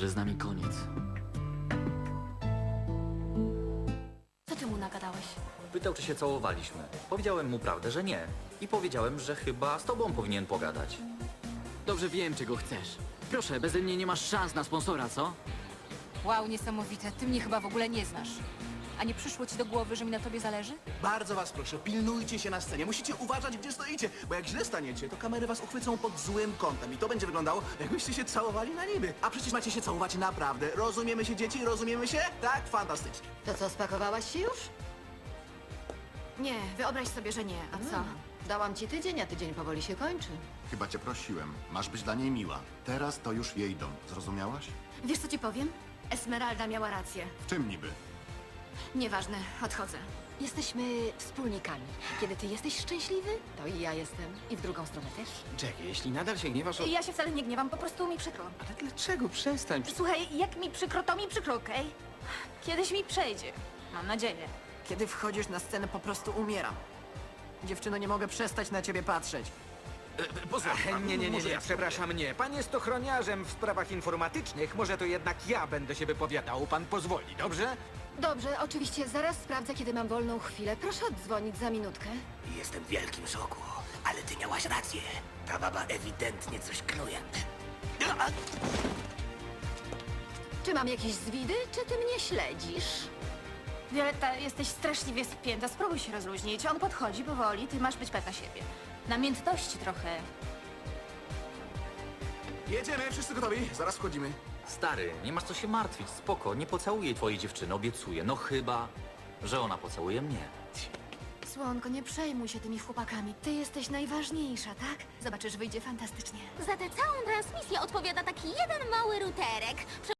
że z nami koniec. Co ty mu nagadałeś? Pytał, czy się całowaliśmy. Powiedziałem mu prawdę, że nie. I powiedziałem, że chyba z tobą powinien pogadać. Dobrze wiem, czego chcesz. Proszę, beze mnie nie masz szans na sponsora, co? Wow, niesamowite. Ty mnie chyba w ogóle nie znasz. A nie przyszło ci do głowy, że mi na tobie zależy? Bardzo was proszę, pilnujcie się na scenie. Musicie uważać, gdzie stoicie, bo jak źle staniecie, to kamery was uchwycą pod złym kątem i to będzie wyglądało, jakbyście się całowali na niby. A przecież macie się całować naprawdę. Rozumiemy się, dzieci? Rozumiemy się? Tak? Fantastycznie. To co, spakowałaś się już? Nie, wyobraź sobie, że nie. A co? Dałam ci tydzień, a tydzień powoli się kończy. Chyba cię prosiłem. Masz być dla niej miła. Teraz to już jej dom. Zrozumiałaś? Wiesz, co ci powiem? Esmeralda miała rację. W czym niby? Nieważne, odchodzę. Jesteśmy wspólnikami. Kiedy ty jesteś szczęśliwy, to i ja jestem. I w drugą stronę też. Czekaj, jeśli nadal się gniewasz o... Ja się wcale nie gniewam, po prostu mi przykro. Ale dlaczego? Przestań. Słuchaj, jak mi przykro, to mi przykro, okej? Kiedyś mi przejdzie. Mam nadzieję. Kiedy wchodzisz na scenę, po prostu umieram. Dziewczyno, nie mogę przestać na ciebie patrzeć. Ach, nie, nie, nie, nie, przepraszam, nie. Pan jest ochroniarzem w sprawach informatycznych. Może to jednak ja będę się wypowiadał. Pan pozwoli, dobrze? Dobrze, oczywiście, zaraz sprawdzę, kiedy mam wolną chwilę. Proszę oddzwonić za minutkę. Jestem w wielkim szoku, ale ty miałaś rację. Ta baba ewidentnie coś knuje. Czy mam jakieś zwidy, czy ty mnie śledzisz? Violetta, jesteś straszliwie spięta. Spróbuj się rozluźnić. On podchodzi powoli, ty masz być pewna siebie. Namiętności trochę. Jedziemy, wszyscy gotowi? Zaraz wchodzimy. Stary, nie masz co się martwić, spoko, nie pocałuję twojej dziewczyny, obiecuję. No chyba, że ona pocałuje mnie. Słonko, nie przejmuj się tymi chłopakami. Ty jesteś najważniejsza, tak? Zobaczysz, wyjdzie fantastycznie. Za tę całą transmisję odpowiada taki jeden mały ruterek.